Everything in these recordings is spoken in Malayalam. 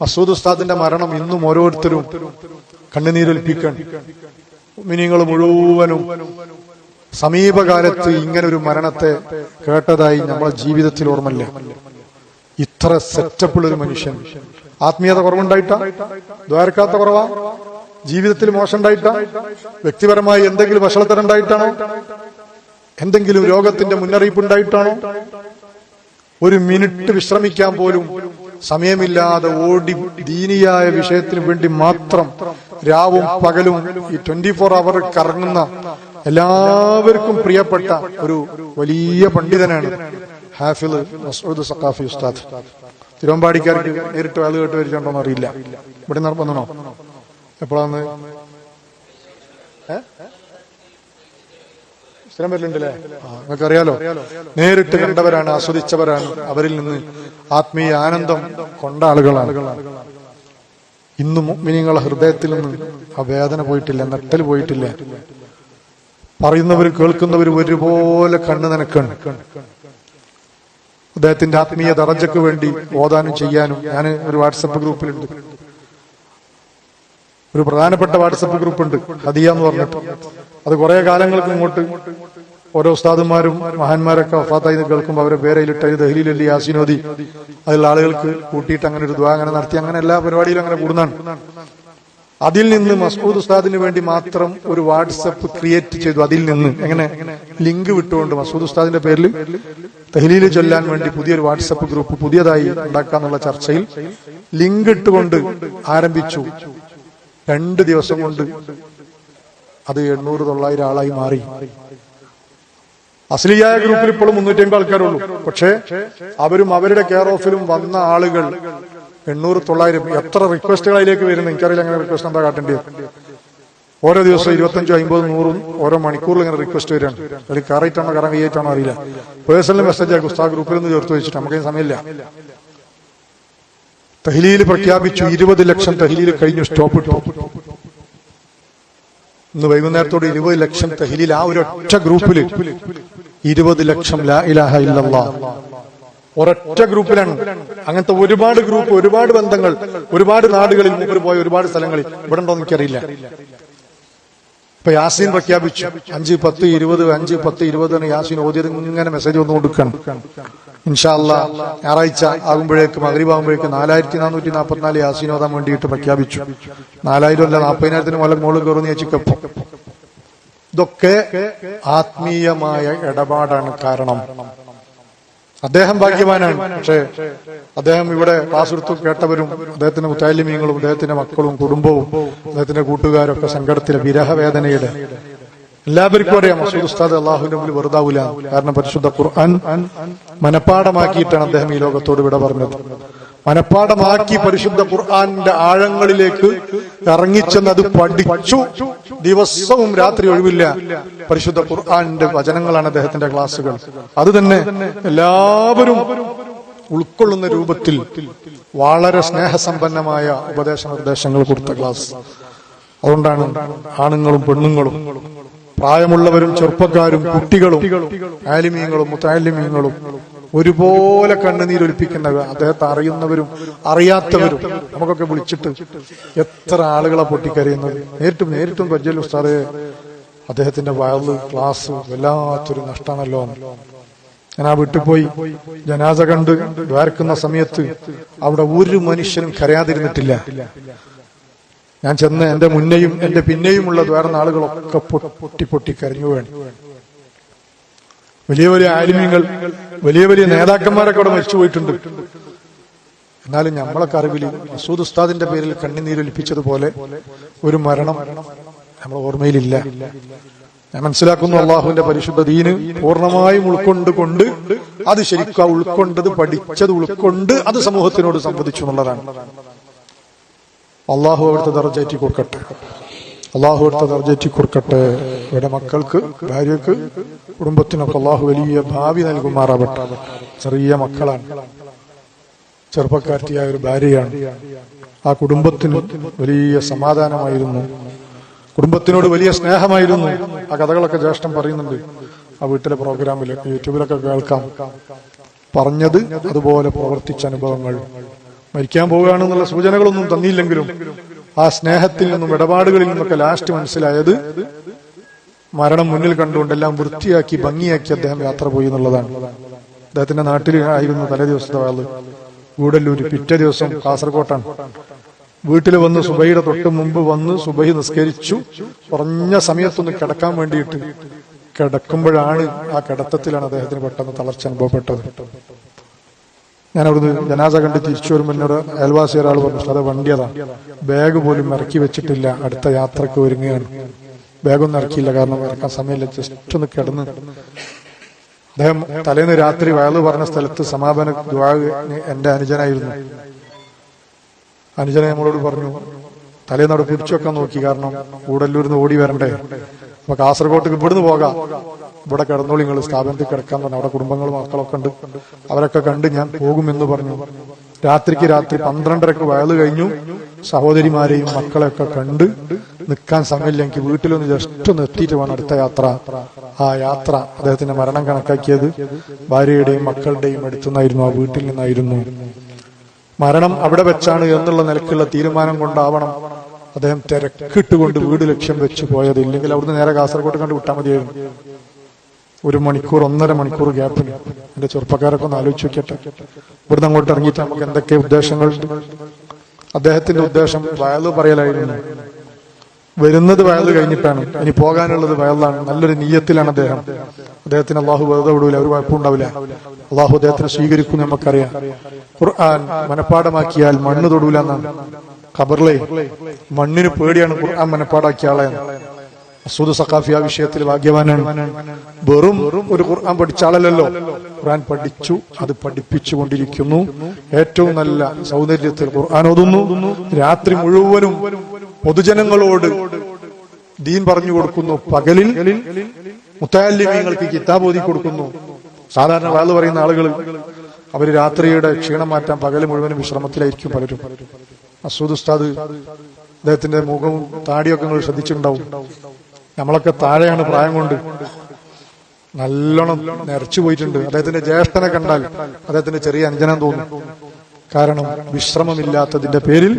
മസൂദ് ഉസ്താദിന്റെ മരണം ഇന്നും ഓരോരുത്തരും കണ്ണുനീരൊലിപ്പിക്കണം. മിനിങ്ങൾ മുഴുവനും സമീപകാലത്ത് ഇങ്ങനെ ഒരു മരണത്തെ കേട്ടതായി നമ്മളെ ജീവിതത്തിൽ ഓർമ്മല്ല ഇത്ര സെറ്റപ്പുള്ള ഒരു മനുഷ്യൻ. ആത്മീയത കുറവുണ്ടായിട്ട? ദ്വാരക്കാത്ത കുറവാ? ജീവിതത്തിൽ മോശം ഉണ്ടായിട്ടാ വ്യക്തിപരമായി എന്തെങ്കിലും വഷളത്തരം ഉണ്ടായിട്ടാണോ എന്തെങ്കിലും രോഗത്തിന്റെ മുന്നറിയിപ്പ് ഉണ്ടായിട്ടാണോ ഒരു മിനിറ്റ് വിശ്രമിക്കാൻ പോലും സമയമില്ലാതെ ഓടി ദീനിയായ വിഷയത്തിന് വേണ്ടി മാത്രം രാവും പകലും ഈ ട്വന്റി ഫോർ അവർ കറങ്ങുന്ന എല്ലാവർക്കും പ്രിയപ്പെട്ട ഒരു വലിയ പണ്ഡിതനാണ് ഹാഫിൽ മസൂദ് സഖാഫി ഉസ്താദ്. തിരുവമ്പാടിക്കാർക്ക് നേരിട്ട് വേല കേട്ട് വരിച്ചുണ്ടോന്ന് അറിയില്ല ഇവിടെ നിർബന്ധനോ എപ്പോഴാന്ന് ഏ? സ്ഥിരം വരലുണ്ടല്ലേ നിങ്ങൾക്ക് അറിയാലോ നേരിട്ട് കണ്ടവരാണ് ആസ്വദിച്ചവരാണ്. അവരിൽ നിന്ന് ആത്മീയ ആനന്ദം കൊണ്ട ആളുകളാണ്. ഇന്നും മിനിങ്ങളെ ഹൃദയത്തിൽ നിന്ന് ആ വേദന പോയിട്ടില്ല നട്ടൽ പോയിട്ടില്ല. പറയുന്നവർ കേൾക്കുന്നവർ ഒരുപോലെ കണ്ണ് നനക്കാണ്. അദ്ദേഹത്തിന്റെ ആത്മീയ ദറജക്ക് വേണ്ടി ഓതാനും ചെയ്യാനും ഞാൻ ഒരു വാട്സപ്പ് ഗ്രൂപ്പിലുണ്ട്. ഒരു പ്രധാനപ്പെട്ട വാട്സപ്പ് ഗ്രൂപ്പ് ഉണ്ട് ഹദിയ എന്ന് പറഞ്ഞിട്ട്. അത് കുറെ കാലങ്ങൾക്ക് ഇങ്ങോട്ട് ഓരോ ഉസ്താദുമാരും മഹാന്മാരൊക്കെ വഫാത്തായി കേൾക്കുമ്പോൾ അവരെ പേരയിലിട്ട് ദഹലിലല്ലി യാസിനോദി അതിലുള്ള ആളുകൾക്ക് കൂട്ടിയിട്ട് അങ്ങനെ ഒരു ദ്വാ അങ്ങനെ നടത്തി അങ്ങനെ എല്ലാ പരിപാടിയിലും അങ്ങനെ കൂടുന്നതാണ്. അതിൽ നിന്ന് മസ്കൂദ് ഉസ്താദിന് വേണ്ടി മാത്രം ഒരു വാട്സപ്പ് ക്രിയേറ്റ് ചെയ്തു അതിൽ നിന്ന്. എങ്ങനെ? ലിങ്ക് വിട്ടുകൊണ്ട് മസൂദ് ഉസ്താദിന്റെ പേരിൽ ദഹലിയിൽ ചൊല്ലാൻ വേണ്ടി പുതിയൊരു വാട്സപ്പ് ഗ്രൂപ്പ് പുതിയതായി ഉണ്ടാക്കാന്നുള്ള ചർച്ചയിൽ ലിങ്ക് ഇട്ടുകൊണ്ട് ആരംഭിച്ചു. രണ്ട് ദിവസം കൊണ്ട് അത് എണ്ണൂറ് തൊള്ളായിരം ആളായി മാറി. അസ്ലിയായ ഗ്രൂപ്പിൽ ഇപ്പോഴും മുന്നൂറ്റി അമ്പത് ആൾക്കാരുള്ളൂ. പക്ഷേ അവരും അവരുടെ കെയർ ഓഫിലും വന്ന ആളുകൾ എണ്ണൂറ് തൊള്ളായിരം എത്ര റിക്വസ്റ്റുകൾ അതിലേക്ക് വരുന്നു എനിക്കറിയില്ല അങ്ങനെ റിക്വസ്റ്റ് എന്താ കാട്ടേണ്ടത് ഓരോ ദിവസം ഇരുപത്തഞ്ചോ അമ്പതും നൂറും ഓരോ മണിക്കൂറിൽ ഇങ്ങനെ റിക്വസ്റ്റ് വരാണ് അതിൽ കയറിയിട്ടാണോ കറ കയ്യായിട്ടാണോ അറിയില്ല. പേഴ്സണൽ മെസ്സേജ് ആക്കും ഗുസ്താ ഗ്രൂപ്പിൽ നിന്ന് ചേർത്ത് വെച്ചിട്ട് നമുക്ക് സമയമില്ല. തഹ്ലീൽ പ്രഖ്യാപിച്ചു ഇരുപത് ലക്ഷം തഹ്ലീൽ കഴിഞ്ഞു സ്റ്റോപ്പ് ഇട്ടു. ഇന്ന് വൈകുന്നേരത്തോടെ ഇരുപത് ലക്ഷം തഹ്ലീൽ ആ ഒരു ഒറ്റ ഗ്രൂപ്പിൽ ഇരുപത് ലക്ഷം ലാ ഇലാഹ ഇല്ലല്ലാ. ഒരൊറ്റ ഗ്രൂപ്പിലാണ്. അങ്ങനത്തെ ഒരുപാട് ഗ്രൂപ്പ് ഒരുപാട് ബന്ധങ്ങൾ ഒരുപാട് നാടുകളിൽ മൂപ്പർ പോയ ഒരുപാട് സ്ഥലങ്ങളിൽ ഇവിടെ ഉണ്ടോ എനിക്കറിയില്ല. ഇപ്പൊ യാസീൻ പ്രഖ്യാപിച്ചു. അഞ്ച് പത്ത് ഇരുപത് അഞ്ച് പത്ത് ഇരുപത് യാസീൻ ഓതിയത് ഇങ്ങനെ മെസ്സേജ് വന്നു കൊടുക്കണം. ഇൻഷാല്ല ഞായറാഴ്ച ആകുമ്പോഴേക്ക് മകരീബാകുമ്പോഴേക്ക് നാലായിരത്തി നാനൂറ്റി നാൽപ്പത്തിനാല് യാസീൻ ഓതാൻ വേണ്ടിയിട്ട് പ്രഖ്യാപിച്ചു. നാലായിരം അല്ല നാൽപ്പതിനായിരത്തിന് മുതൽ മോൾ കയറുന്ന ചേച്ചിക്കൊപ്പം ഇതൊക്കെ ആത്മീയമായ ഇടപാടാണ് കാരണം. അദ്ദേഹം ഭാഗ്യവാനാണ്. പക്ഷേ അദ്ദേഹം ഇവിടെ ക്ലാസ് കേട്ടവരും അദ്ദേഹത്തിന്റെ മുത്താലിമീങ്ങളും അദ്ദേഹത്തിന്റെ മക്കളും കുടുംബവും അദ്ദേഹത്തിന്റെ കൂട്ടുകാരൊക്കെ സങ്കടത്തിലെ വിരഹവേദനയുടെ. എല്ലാവർക്കും അറിയാം മസൂദ് ഉസ്താദ് അള്ളാഹുവിന്റെ മുമ്പിൽ വെറുതാവില്ല കാരണം പരിശുദ്ധ ഖുർആൻ മനപ്പാടമാക്കിയിട്ടാണ് അദ്ദേഹം ഈ ലോകത്തോട് വിട പറഞ്ഞത്. മനപ്പാടമാക്കി പരിശുദ്ധ ഖുർആന്റെ ആഴങ്ങളിലേക്ക് ഇറങ്ങിച്ചെന്ന് അത് പഠിച്ചു. ദിവസവും രാത്രി ഒഴിവില്ല. പരിശുദ്ധ ഖുർആന്റെ വചനങ്ങളാണ് അദ്ദേഹത്തിന്റെ ക്ലാസ്സുകൾ. അത് തന്നെ എല്ലാവരും ഉൾക്കൊള്ളുന്ന രൂപത്തിൽ വളരെ സ്നേഹസമ്പന്നമായ ഉപദേശ നിർദ്ദേശങ്ങൾ കൊടുത്ത ക്ലാസ്. അതുകൊണ്ടാണ് ആണുങ്ങളും പെണ്ണുങ്ങളും പ്രായമുള്ളവരും ചെറുപ്പക്കാരും കുട്ടികളും ആലിമീങ്ങളും മുത്താലിമീങ്ങളും ഒരുപോലെ കണ്ണുനീരൊലിപ്പിക്കുന്നവർ അദ്ദേഹത്തെ അറിയുന്നവരും അറിയാത്തവരും നമുക്കൊക്കെ വിളിച്ചിട്ട് എത്ര ആളുകളെ പൊട്ടിക്കരയുന്നത് നേരിട്ടും നേരിട്ടും പരിചയം ഉസ്താദേ. അദ്ദേഹത്തിന്റെ വയൽ ക്ലാസ് വല്ലാത്തൊരു നഷ്ടമാണല്ലോ ഞാൻ ആ വീട്ടിൽ പോയി ജനാസ കണ്ട് വേർക്കുന്ന സമയത്ത് അവിടെ ഒരു മനുഷ്യനും കരയാതിരുന്നിട്ടില്ല. ഞാൻ ചെന്ന് എന്റെ മുന്നെയും എന്റെ പിന്നെയുമുള്ള വേറെ ആളുകളൊക്കെ പൊട്ടി പൊട്ടി കരഞ്ഞു വേണം വലിയ വലിയ ആലിമ്യങ്ങൾ വലിയ വലിയ നേതാക്കന്മാരൊക്കെ അവിടെ മരിച്ചു പോയിട്ടുണ്ട്. എന്നാലും നമ്മളൊക്കെ അറിവിൽ മസൂദ് ഉസ്താദിന്റെ പേരിൽ കണ്ണുനീരൊലിപ്പിച്ചതുപോലെ ഒരു മരണം നമ്മുടെ ഓർമ്മയിലില്ല. ഞാൻ മനസ്സിലാക്കുന്നു അള്ളാഹുവിന്റെ പരിശുദ്ധ ദീന് പൂർണമായും ഉൾക്കൊണ്ട് കൊണ്ട് അത് ശരിക്കും ആ ഉൾക്കൊണ്ടത് പഠിച്ചത് ഉൾക്കൊണ്ട് അത് സമൂഹത്തിനോട് സംവദിച്ചു എന്നുള്ളതാണ്. അള്ളാഹു അവിടുത്തെ ദർജേറ്റി കൊടുക്കട്ടെ അള്ളാഹു അവിടുത്തെ ദർജേറ്റി കൊടുക്കട്ടെ. ഇവിടെ മക്കൾക്ക് ഭാര്യക്ക് കുടുംബത്തിനൊക്കെ അള്ളാഹു വലിയ ഭാവി നൽകുമാറാവട്ടെ. ചെറിയ മക്കളാണ്. ചെറുപ്പക്കാർത്തിയായ ഒരു ഭാര്യയാണ്. ആ കുടുംബത്തിന് വലിയ സമാധാനമായിരുന്നു. കുടുംബത്തിനോട് വലിയ സ്നേഹമായിരുന്നു. ആ കഥകളൊക്കെ ജ്യേഷ്ഠം പറയുന്നുണ്ട്. ആ വീട്ടിലെ പ്രോഗ്രാമിൽ യൂട്യൂബിലൊക്കെ കേൾക്കാം. പറഞ്ഞത് അതുപോലെ പ്രവർത്തിച്ച അനുഭവങ്ങൾ. മരിക്കാൻ പോവുകയാണെന്നുള്ള സൂചനകളൊന്നും തന്നില്ലെങ്കിലും ആ സ്നേഹത്തിൽ നിന്നും ഇടപാടുകളിൽ നിന്നൊക്കെ ലാസ്റ്റ് മനസ്സിലായത് മരണം മുന്നിൽ കണ്ടുകൊണ്ട് എല്ലാം വൃത്തിയാക്കി ഭംഗിയാക്കി അദ്ദേഹം യാത്ര പോയി എന്നുള്ളതാണ്. അദ്ദേഹത്തിന്റെ നാട്ടിൽ ആയിരുന്നു തലേ ദിവസത്തെ ആൾ ഗൂഡല്ലൂര് പിറ്റേ ദിവസം കാസർകോട്ടാണ്. വീട്ടിൽ വന്ന് സുബൈയുടെ തൊട്ട് മുമ്പ് വന്ന് സുബൈ നിസ്കരിച്ചു. കുറഞ്ഞ സമയത്തൊന്ന് കിടക്കാൻ വേണ്ടിയിട്ട് കിടക്കുമ്പോഴാണ് ആ കിടത്തത്തിലാണ് അദ്ദേഹത്തിന് പെട്ടെന്ന് തളർച്ച അനുഭവപ്പെട്ടത്. ഞാൻ അവിടുന്ന് ജനാസ കണ്ട് തിരിച്ചു വരുമ്പോൾ എന്നോട് അയൽവാസി ഒരാൾ പറഞ്ഞു അത് വണ്ടിയതാ. ബാഗ് പോലും ഇറക്കി വെച്ചിട്ടില്ല. അടുത്ത യാത്രയ്ക്ക് ഒരുങ്ങുകയാണ്. ബാഗൊന്നും ഇറക്കിയില്ല. കാരണം ഇറക്കാൻ സമയമില്ല. ജസ്റ്റ് ഒന്ന് കിടന്ന്. അദ്ദേഹം തലേന്ന് രാത്രി വയലു പറഞ്ഞ സ്ഥലത്ത് സമാപന ദ്വാഗ് എന്റെ അനുജനായിരുന്നു. അനുജനെ നമ്മളോട് പറഞ്ഞു തലേന്ന് അവിടെ പിടിച്ചു വെക്കാൻ നോക്കി. കാരണം കൂടല്ലൂരിന്ന് ഓടി വരണ്ടേ. അപ്പൊ കാസർഗോട്ട് ഇവിടുന്ന് പോകാം. ഇവിടെ കിടന്നോളി നിങ്ങൾ സ്ഥാപനത്തിൽ കിടക്കാൻ പറഞ്ഞു. അവിടെ കുടുംബങ്ങളും മക്കളൊക്കെ ഉണ്ട്. അവരൊക്കെ കണ്ട് ഞാൻ പോകുമെന്ന് പറഞ്ഞു. രാത്രിക്ക് രാത്രി പന്ത്രണ്ടരക്ക് വയൽ കഴിഞ്ഞു. സഹോദരിമാരെയും മക്കളെയൊക്കെ കണ്ട് നിൽക്കാൻ സമയമില്ല എനിക്ക് വീട്ടിലൊന്ന് ജസ്റ്റ് ഒന്ന് എത്തിയിട്ട് വേണം അടുത്ത യാത്ര. ആ യാത്ര അദ്ദേഹത്തിന്റെ മരണം കണക്കാക്കിയത് ഭാര്യയുടെയും മക്കളുടെയും അടുത്തുനിന്നായിരുന്നു. ആ വീട്ടിൽ നിന്നായിരുന്നു. മരണം അവിടെ വെച്ചാണ് എന്നുള്ള നിലക്കുള്ള തീരുമാനം കൊണ്ടാവണം അദ്ദേഹം തിരക്കിട്ടുകൊണ്ട് വീട് ലക്ഷ്യം വെച്ച് പോയത്. ഇല്ലെങ്കിൽ അവിടുന്ന് നേരെ കാസർഗോഡ് കണ്ട് വിട്ടാൽ മതിയായിരുന്നു. ഒരു മണിക്കൂർ ഒന്നര മണിക്കൂർ ഗ്യാപ്പിന് എന്റെ ചെറുപ്പക്കാരൊക്കെ ഒന്ന് ആലോചിച്ച് വെക്കട്ടെ ഇവിടുന്ന് അങ്ങോട്ട് ഇറങ്ങിയിട്ട് നമുക്ക് എന്തൊക്കെ ഉദ്ദേശങ്ങൾ? അദ്ദേഹത്തിന്റെ ഉദ്ദേശം വയലു പറയലായിരുന്നു. വരുന്നത് വയലു കഴിഞ്ഞിട്ടാണ്. ഇനി പോകാനുള്ളത് വയലാണ് നല്ലൊരു നീയത്തിലാണ് അദ്ദേഹം. അദ്ദേഹത്തിന് അള്ളാഹു വെറുതെ വിടൂല. ഒരു കുഴപ്പമുണ്ടാവില്ല അള്ളാഹു അദ്ദേഹത്തിനെ സ്വീകരിക്കും നമുക്കറിയാം. ഖുർആൻ മനപ്പാടമാക്കിയാൽ മണ്ണ് തൊടൂല എന്നാണ്. ഖബറിലെ മണ്ണിന് പേടിയാണ് ഖുർആൻ മനപ്പാടാക്കിയ ആളെ. അസൂദ് സഖാഫി ആ വിഷയത്തിൽ ഭാഗ്യവാനാണ്. വെറും ഒരു ഖുർആൻ പഠിച്ച ആളല്ലല്ലോ. ഖുർആൻ പഠിച്ചു അത് പഠിപ്പിച്ചു കൊണ്ടിരിക്കുന്നു ഏറ്റവും നല്ല സൗന്ദര്യത്തിൽ ഖുർആൻ ഓതുന്നു. രാത്രി മുഴുവനും പൊതുജനങ്ങളോട് ദീൻ പറഞ്ഞു കൊടുക്കുന്നു. പകലിൽ മുത്താലിമീങ്ങൾക്ക് കിതാബ് ഓതി കൊടുക്കുന്നു. സാധാരണ വാത് പറയുന്ന ആളുകൾ അവർ രാത്രിയുടെ ക്ഷീണം മാറ്റാൻ പകൽ മുഴുവനും വിശ്രമത്തിലായിരിക്കും പലരും. അസൂദ് ഉസ്താദ് അദ്ദേഹത്തിന്റെ മുഖവും താടിയൊക്കെ നിങ്ങൾ ശ്രദ്ധിച്ചിട്ടുണ്ടാവും. നമ്മളൊക്കെ താഴെയാണ് പ്രായം കൊണ്ട് നല്ലോണം നിറച്ചു പോയിട്ടുണ്ട്. അദ്ദേഹത്തിന്റെ ജ്യേഷ്ഠനെ കണ്ടാൽ അദ്ദേഹത്തിന്റെ ചെറിയ അഞ്ജനം തോന്നും. കാരണം വിശ്രമമില്ലാത്തതിന്റെ പേരിൽ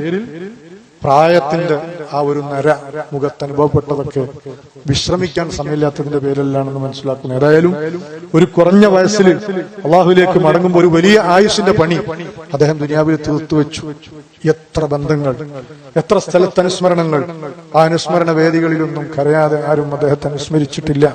പ്രായത്തിന്റെ ആ ഒരു നര മുഖത്ത് അനുഭവപ്പെട്ടതൊക്കെ വിശ്രമിക്കാൻ സമയമില്ലാത്തതിന്റെ പേരിലാണെന്ന് മനസ്സിലാക്കുന്നു. ഏതായാലും ഒരു കുറഞ്ഞ വയസ്സിൽ അള്ളാഹുലേക്ക് മടങ്ങുമ്പോൾ ഒരു വലിയ ആയുസിന്റെ പണി അദ്ദേഹം ദുനിയാവിൽ തീർത്തു വെച്ചു. എത്ര ബന്ധങ്ങൾ എത്ര സ്ഥലത്ത് അനുസ്മരണങ്ങൾ ആ അനുസ്മരണ വേദികളിലൊന്നും കരയാതെ ആരും അദ്ദേഹത്തെ അനുസ്മരിച്ചിട്ടില്ല.